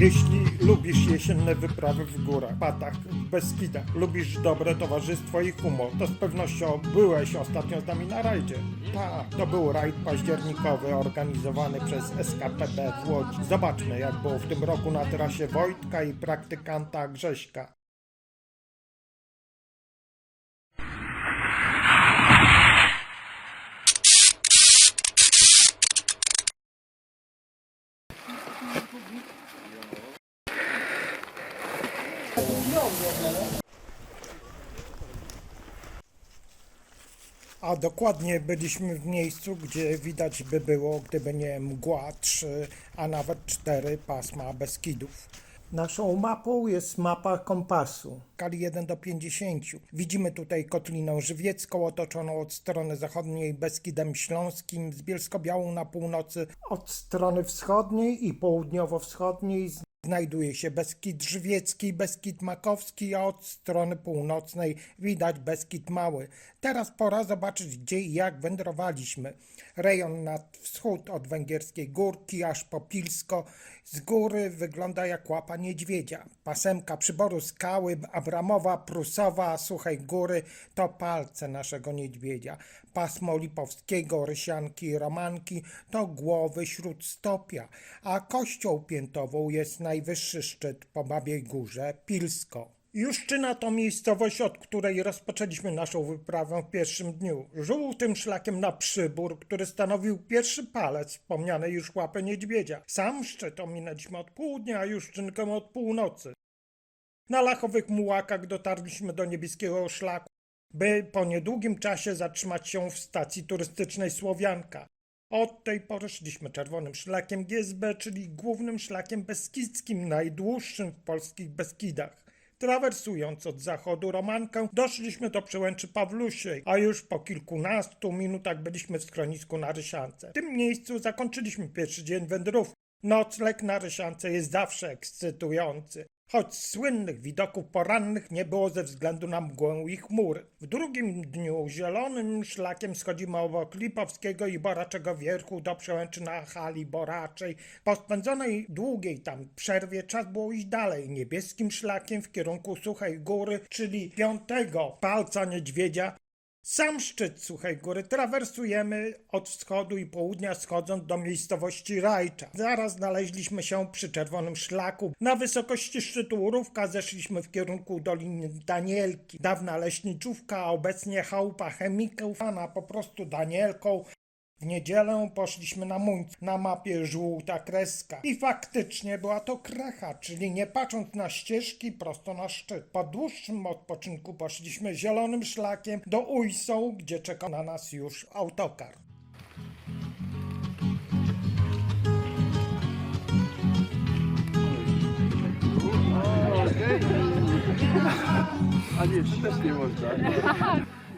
Jeśli lubisz jesienne wyprawy w górach, Patach, w Beskidach, lubisz dobre towarzystwo i humor, to z pewnością byłeś ostatnio z nami na rajdzie. Tak, to był rajd październikowy organizowany przez SKPB w Łodzi. Zobaczmy jak było w tym roku na trasie Wojtka i praktykanta Grześka. A dokładnie byliśmy w miejscu, gdzie widać by było, gdyby nie mgła, trzy, a nawet cztery pasma Beskidów. Naszą mapą jest mapa kompasu, skali 1 do 50. Widzimy tutaj Kotlinę Żywiecką otoczoną od strony zachodniej Beskidem Śląskim z Bielsko-Białą na północy. Od strony wschodniej i południowo-wschodniej znajduje się Beskid Żywiecki, Beskid Makowski, a od strony północnej widać Beskid Mały. Teraz pora zobaczyć, gdzie i jak wędrowaliśmy. Rejon nad wschód od Węgierskiej Górki aż po Pilsko z góry wygląda jak łapa niedźwiedzia. Pasemka przyboru skały Abramowa, Prusowa, Suchej Góry to palce naszego niedźwiedzia. Pasmo Lipowskiego, Rysianki i Romanki to głowy śródstopia, a kością piętową jest najwyższy szczyt po Babiej Górze, Pilsko. Juszczyna to miejscowość, od której rozpoczęliśmy naszą wyprawę w pierwszym dniu. Żółtym szlakiem na przybór, który stanowił pierwszy palec wspomnianej już łapy niedźwiedzia. Sam szczyt ominęliśmy od południa, a Juszczynkę od północy. Na lachowych mułakach dotarliśmy do niebieskiego szlaku, by po niedługim czasie zatrzymać się w stacji turystycznej Słowianka. Od tej pory szliśmy czerwonym szlakiem GSB, czyli głównym szlakiem beskidzkim, najdłuższym w polskich Beskidach. Trawersując od zachodu Romankę, doszliśmy do przełęczy Pawlusiej, a już po kilkunastu minutach byliśmy w schronisku na Rysiance. W tym miejscu zakończyliśmy pierwszy dzień wędrówki. Nocleg na Rysiance jest zawsze ekscytujący. Choć słynnych widoków porannych nie było ze względu na mgłę i chmury. W drugim dniu zielonym szlakiem schodzimy obok Lipowskiego i Boraczego Wierchu do przełęczy na hali Boraczej. Po spędzonej długiej tam przerwie czas było iść dalej niebieskim szlakiem w kierunku Suchej Góry, czyli piątego palca niedźwiedzia, sam szczyt Suchej Góry trawersujemy od wschodu i południa, schodząc do miejscowości Rajcza. Zaraz znaleźliśmy się przy czerwonym szlaku. Na wysokości szczytu Urówka zeszliśmy w kierunku Doliny Danielki. Dawna leśniczówka, a obecnie chałupa chemików, a po prostu Danielką. W niedzielę poszliśmy na Muńc, na mapie żółta kreska. I faktycznie była to krecha, czyli nie patrząc na ścieżki, prosto na szczyt. Po dłuższym odpoczynku poszliśmy zielonym szlakiem do Ujsą, gdzie czekał na nas już autokar. A nie, też nie można.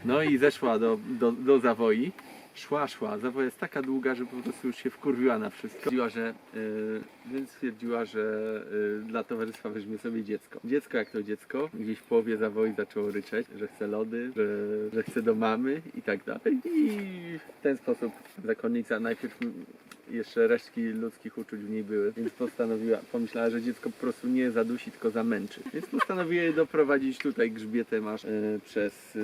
No i zeszła do, do, do zawoi. Szła, szła. Zawoja jest taka długa, że po prostu już się wkurwiła na wszystko. Stwierdziła, że, yy, więc stwierdziła, że yy, dla towarzystwa weźmie sobie dziecko. Dziecko jak to dziecko, gdzieś w połowie zawoi zaczęło ryczeć, że chce lody, że, że chce do mamy i tak dalej. I w ten sposób zakonnica najpierw jeszcze resztki ludzkich uczuć w niej były, więc postanowiła, pomyślała, że dziecko po prostu nie zadusi, tylko zamęczy. Więc postanowiła je doprowadzić tutaj grzbietem aż przez, e,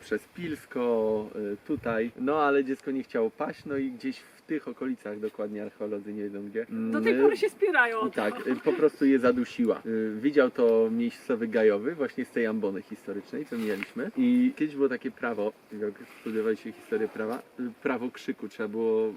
przez Pilsko, e, tutaj. No ale dziecko nie chciało paść, no i gdzieś w tych okolicach, dokładnie archeolodzy nie wiedzą gdzie. Do tej mm, pory się spierają o to. tak, y, po prostu je zadusiła. Y, Widział to miejscowy gajowy, właśnie z tej ambony historycznej, co mieliśmy. I kiedyś było takie prawo, jak studiowaliście historię prawa, y, prawo krzyku. Trzeba było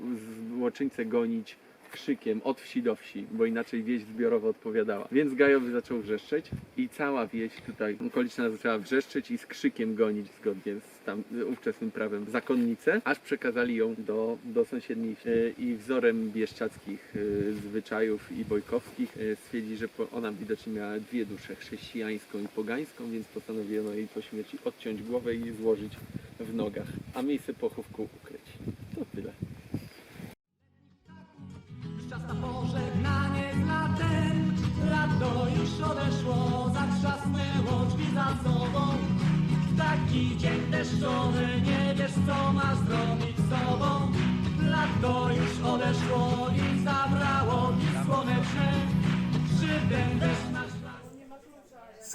złoczyńcę gonić krzykiem od wsi do wsi, bo inaczej wieś zbiorowo odpowiadała. Więc gajowy zaczął wrzeszczeć i cała wieś tutaj okoliczna zaczęła wrzeszczeć i z krzykiem gonić zgodnie z tam ówczesnym prawem zakonnicę, aż przekazali ją do, do sąsiedniej wsi. Y, I wzorem bieszczadzkich y, zwyczajów i bojkowskich y, stwierdzi, że ona widocznie miała dwie dusze, chrześcijańską i pogańską, więc postanowiono jej po śmierci odciąć głowę i złożyć w nogach, a miejsce pochówku ukryć. To tyle.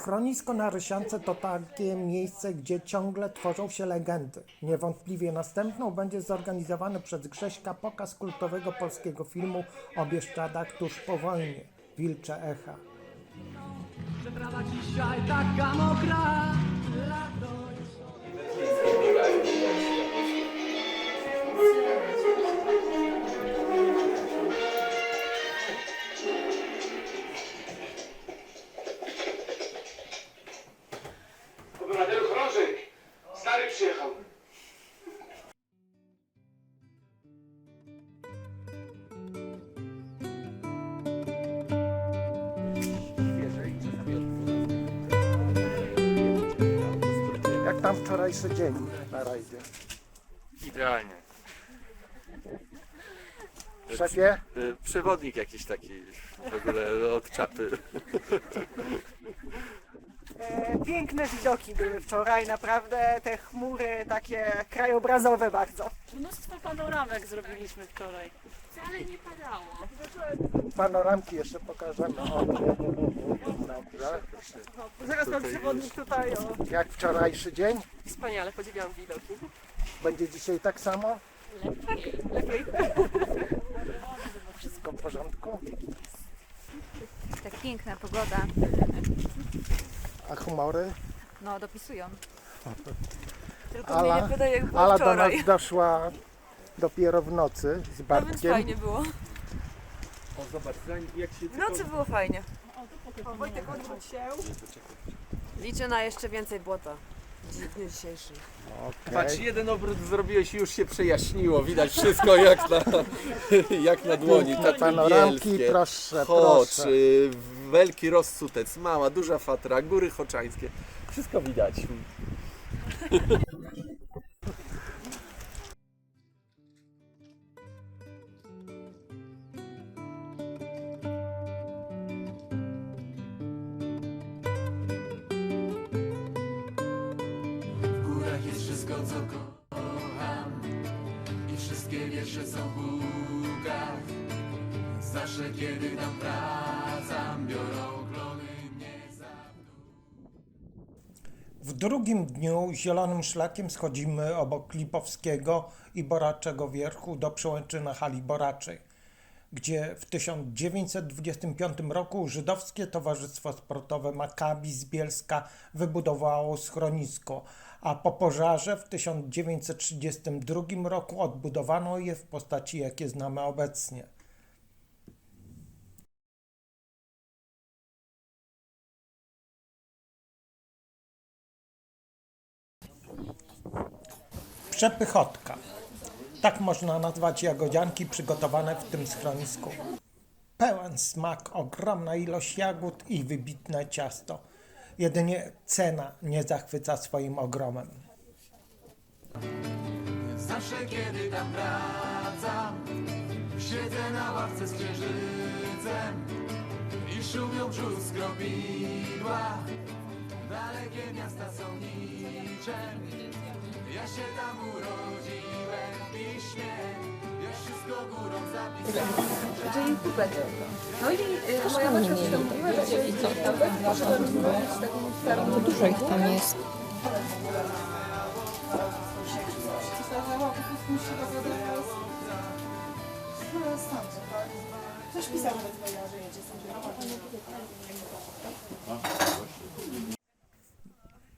Schronisko na Rysiance to takie miejsce, gdzie ciągle tworzą się legendy. Niewątpliwie następną będzie zorganizowany przez Grześka pokaz kultowego polskiego filmu o Bieszczadach tuż po wojnie. Wilcze Echa. Dzisiaj taka mokra Jak tam wczorajszy dzień na rajdzie? Idealnie. Szefie? Y, Przewodnik jakiś taki w ogóle od czapy. E, Piękne widoki były wczoraj, naprawdę te chmury takie krajobrazowe bardzo. Mnóstwo panoramek zrobiliśmy wczoraj. Wcale nie padało. Panoramki jeszcze pokażemy. O, Dobrze. Zaraz pan przewodnik tutaj o, Jak wczorajszy dzień? wspaniale podziwiam widoki. Będzie dzisiaj tak samo? Lepiej. Wszystko w porządku? Tak piękna pogoda. A humory? No, dopisują. Tylko Ala- mnie nie pytaj jak było Ala do wczoraj. nas doszła dopiero w nocy z No więc Bartkiem. fajnie było. O zobacz, zanim- jak się W nocy było fajnie. Wojtek odwróć się. Liczę na jeszcze więcej błota. w dniu dzisiejszym. Patrz, jeden obrót zrobiłeś i już się przejaśniło. Widać wszystko jak na, jak na dłoni. Tatuś Panoramki, bielskie, proszę, Chocz, proszę. y, wielki rozsutec, mała, duża fatra, góry choczańskie. Wszystko widać. Wszystko co kocham. I wszystkie wiersze są w Zawsze kiedy tam wracam Biorą klony mnie za W drugim dniu zielonym szlakiem schodzimy obok Lipowskiego i Boraczego Wierchu do przełęczy na hali Boraczej, gdzie w 1925 roku żydowskie towarzystwo sportowe Maccabi z Bielska wybudowało schronisko, a po pożarze w 1932 roku odbudowano je w postaci, jakie znamy obecnie. Przepychotka. Tak można nazwać jagodzianki przygotowane w tym schronisku. Pełen smak, ogromna ilość jagód i wybitne ciasto. Jedynie cena nie zachwyca swoim ogromem. Zawsze kiedy tam wracam Siedzę na ławce z księżycem I szumią brzus kropidła Dalekie miasta są niczem Ja się tam urodziłem i śmiech Ja wszystko górą zapisałem Czyli kupet. No i y, moja matka coś tam mówiła, że się nawet poszedłem rozmawiać z taką starą Dużo ich tam jest. Coś pisał do twojego, że jedzie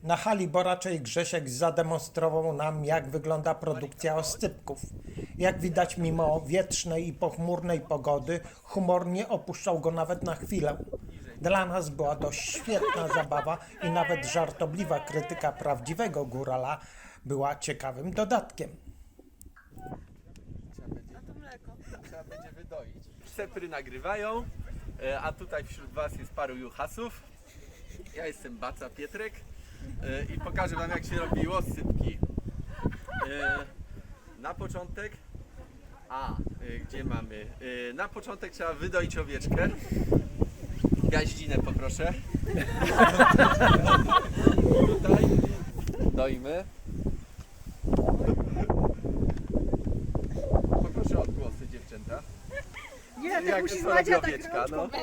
Na hali Boraczej Grzesiek zademonstrował nam, jak wygląda produkcja oscypków. Jak widać, mimo wietrznej i pochmurnej pogody, humor nie opuszczał go nawet na chwilę. Dla nas była to świetna zabawa i nawet żartobliwa krytyka prawdziwego górala była ciekawym dodatkiem. Trzeba będzie wydoić. Przepry nagrywają, e, a tutaj wśród Was jest paru juchasów. Ja jestem Baca Pietrek i pokażę Wam jak się robi łosypki. E, Na początek, a e, gdzie mamy? E, Na początek trzeba wydoić owieczkę. Gaździnę poproszę. Tutaj doimy. Poproszę odgłosy dziewczęta. Nie, Jak tak musi Madzia tak owieczka, no. rączką.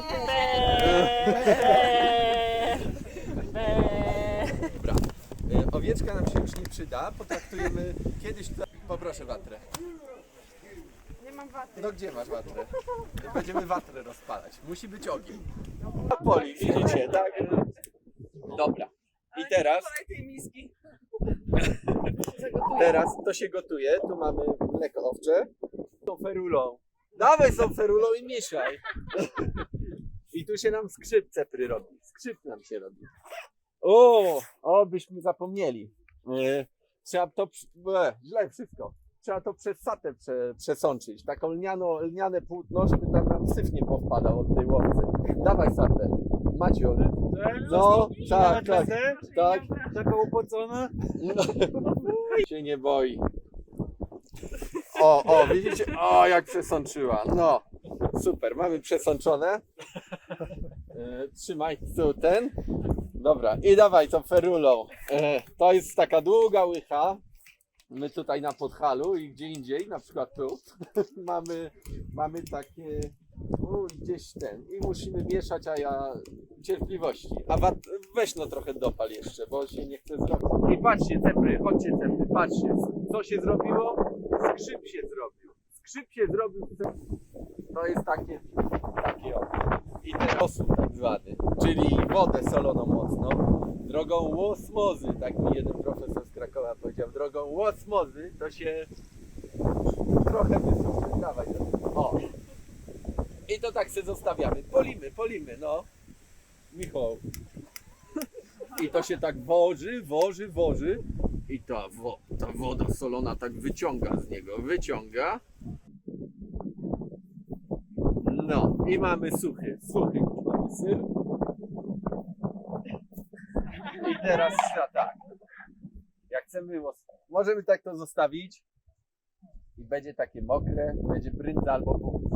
Dobra. Owieczka nam się już nie przyda, potraktujemy kiedyś... To... Poproszę watrę. Nie mam waty. No gdzie masz watrę? Będziemy watrę rozpalać. Musi być ogień. Poli, widzicie, tak? Dobra. I teraz... Teraz to się gotuje. Tu mamy mleko owcze. Tą ferulą. Dawaj z tą ferulą i mieszaj. I tu się nam skrzypce robi. Skrzyp nam się robi. O, o, byśmy zapomnieli. E, Trzeba to, źle wszystko. Trzeba to przez satę prze, przesączyć. Taką lniano, lniane płótno, żeby tam nam syf nie powpadał od tej łowcy. Dawaj satę. Maciu. No, tak, tak, tak. Taka upocona? No. się nie boi. O, o, widzicie? O, jak przesączyła. No, super, mamy przesączone. E, trzymaj tu ten. Dobra, i dawaj tą ferulą. E, to jest taka długa łycha. My tutaj na Podhalu i gdzie indziej, na przykład tu, mamy, mamy takie u, gdzieś ten i musimy mieszać, a ja cierpliwości. A wat, weź no trochę dopal jeszcze, bo się nie chce zrobić. I patrzcie, cepry, chodźcie cepry, patrzcie, co się zrobiło? Skrzyp się zrobił. Skrzyp się zrobił. To jest takie, takie o. Osób tak zwany, czyli wodę soloną mocno, drogą łosmozy, tak mi jeden profesor z Krakowa powiedział, drogą łosmozy to się trochę wysuszy. Dawaj, o. I to tak sobie zostawiamy. Polimy, polimy, no. Michał. I to się tak woży, woży, woży. I ta, wo, ta woda solona tak wyciąga z niego, wyciąga. No i mamy suchy, suchy mamy syr. I teraz trzeba tak. Jak chcemy, możemy tak to zostawić i będzie takie mokre, będzie brędza albo bumс.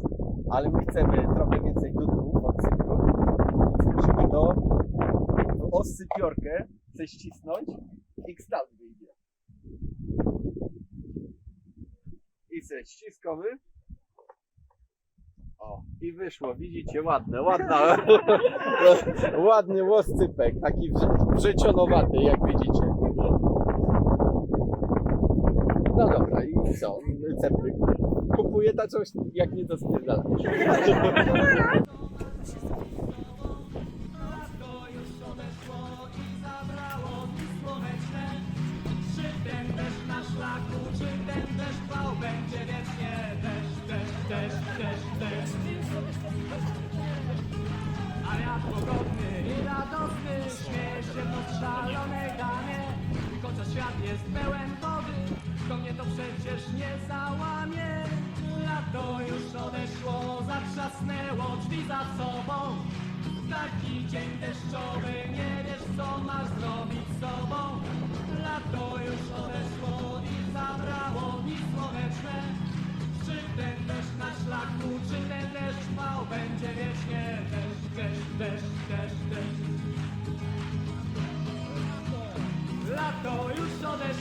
Ale my chcemy trochę więcej dudków od cyklu. Musimy to w oscypiorkę ześcisnąć i kształt wyjdzie. I se ściskamy. I wyszło, widzicie, ładne, ładna, ładny łoscypek, taki wrze- wrzecionowaty, jak widzicie. No dobra, i co, cepryk kupuje ta coś, jak nie to.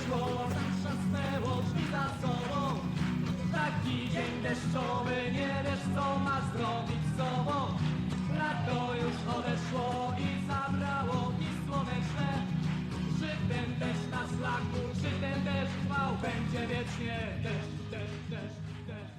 odeszło, zatrzasnęło drzwi za sobą. Taki dzień deszczowy, nie wiesz co masz zrobić z sobą. Lato już odeszło i zabrało dni słoneczne. Czy ten deszcz na szlaku, czy ten deszcz trwał będzie wiecznie Deszcz, deszcz, deszcz, deszcz,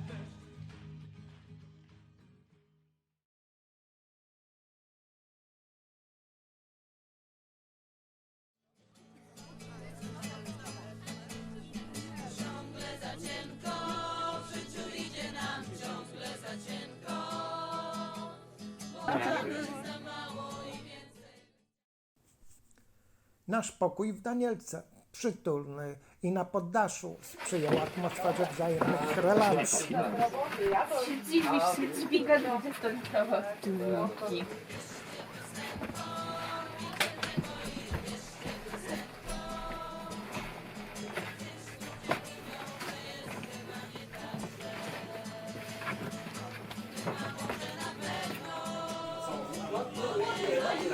Nasz pokój w Danielce, przytulny i na poddaszu sprzyjał atmosferze wzajemnych relacji. 20-litrowa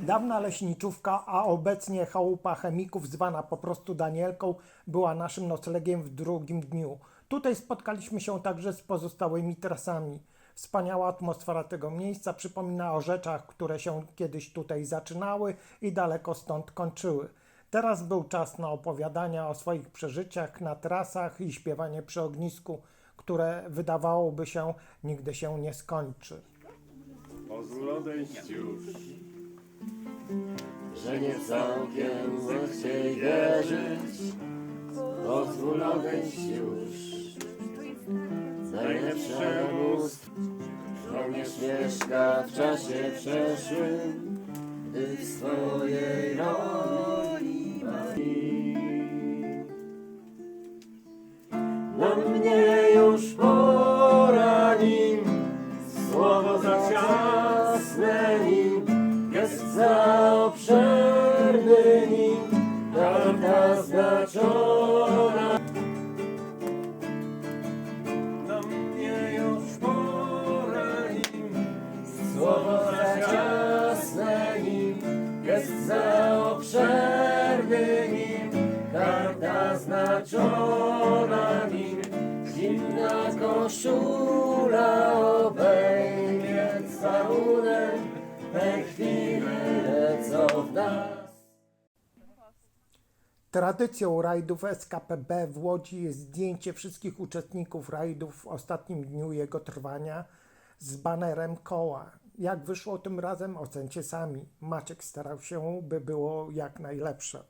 Dawna leśniczówka, a obecnie chałupa chemików zwana po prostu Danielką, była naszym noclegiem w drugim dniu. Tutaj spotkaliśmy się także z pozostałymi trasami. Wspaniała atmosfera tego miejsca przypomina o rzeczach, które się kiedyś tutaj zaczynały i daleko stąd kończyły. Teraz był czas na opowiadania o swoich przeżyciach na trasach i śpiewanie przy ognisku, które wydawałoby się nigdy się nie skończy. Pozwól odejść już. Że nie całkiem zechciej wierzyć Pozwól odejść już Najlepsze must Żołnierz mieszka w czasie przeszłym Gdy w swojej roli bawi Na mnie Tradycją rajdów SKPB w Łodzi jest zdjęcie wszystkich uczestników rajdów w ostatnim dniu jego trwania z banerem koła. Jak wyszło tym razem, ocencie sami. Maciek starał się, by było jak najlepsze.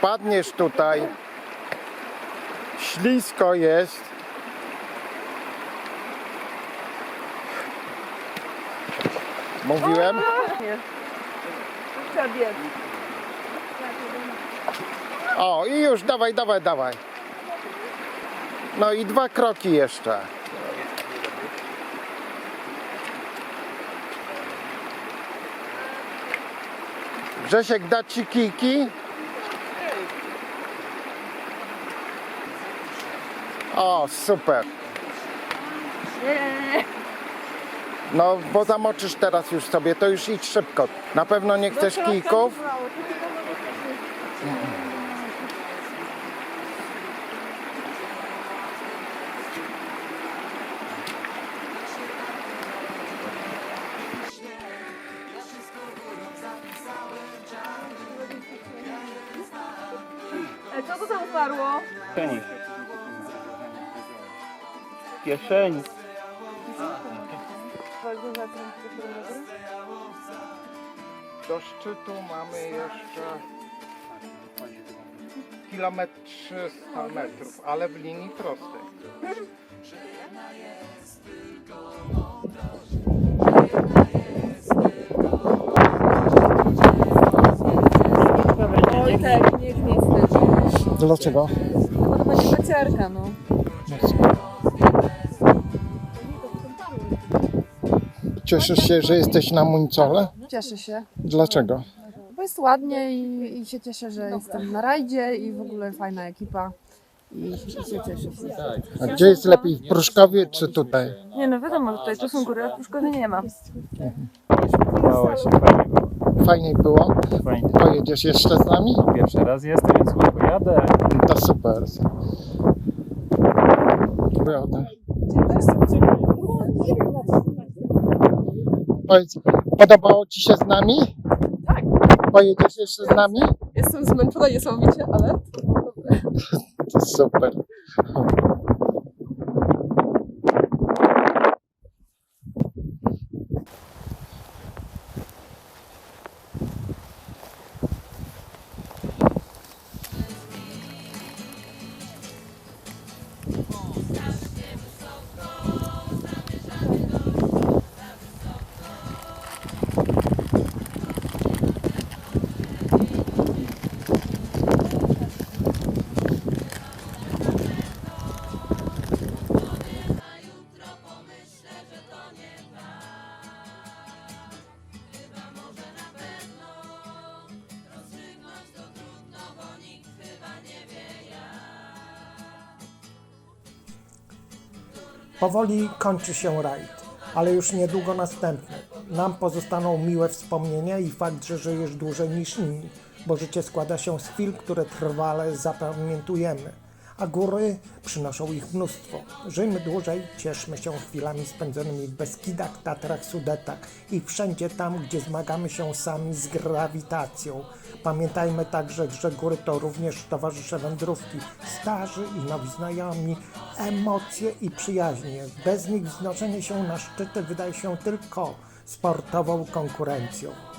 Padniesz tutaj. Ślisko jest. Mówiłem? O, i już, dawaj, dawaj, dawaj. No i dwa kroki jeszcze. Grzesiek, dać ci kijki? O, super. No, bo zamoczysz teraz już sobie, to już idź szybko. Na pewno nie chcesz kijków? Co to tam umarło? Kieszeni. Do szczytu mamy jeszcze kilometr 300 metrów, ale w linii prostej. Oj tak, niech nie wstydzi. Dlaczego? Bo to będzie paciarka, no. Cieszysz się, że jesteś na Muńcole? Cieszę się, Dlaczego? bo jest ładnie i, i się cieszę, że jestem na rajdzie i w ogóle fajna ekipa i, i się cieszę. A gdzie jest lepiej, w Pruszkowie czy tutaj? Nie no wiadomo, że tutaj tu są góry, a w Pruszkowie nie ma. Się, fajnie było. Fajniej było? Fajnie. Pojedziesz jeszcze z nami? Pierwszy raz jestem, więc chyba pojadę. To super. Prawda. Powiedz, podobało Ci się z nami? Tak. Pojedziesz jeszcze z nami? Jestem zmęczona niesamowicie, ale To super. Powoli kończy się rajd, ale już niedługo następny. Nam pozostaną miłe wspomnienia i fakt, że żyjesz dłużej niż inni, bo życie składa się z chwil, które trwale zapamiętujemy, a góry przynoszą ich mnóstwo. Żyjmy dłużej, cieszmy się chwilami spędzonymi w Beskidach, Tatrach, Sudetach i wszędzie tam, gdzie zmagamy się sami z grawitacją. Pamiętajmy także, że góry to również towarzysze wędrówki, starzy i nowi znajomi, emocje i przyjaźnie. Bez nich wznoszenie się na szczyty wydaje się tylko sportową konkurencją.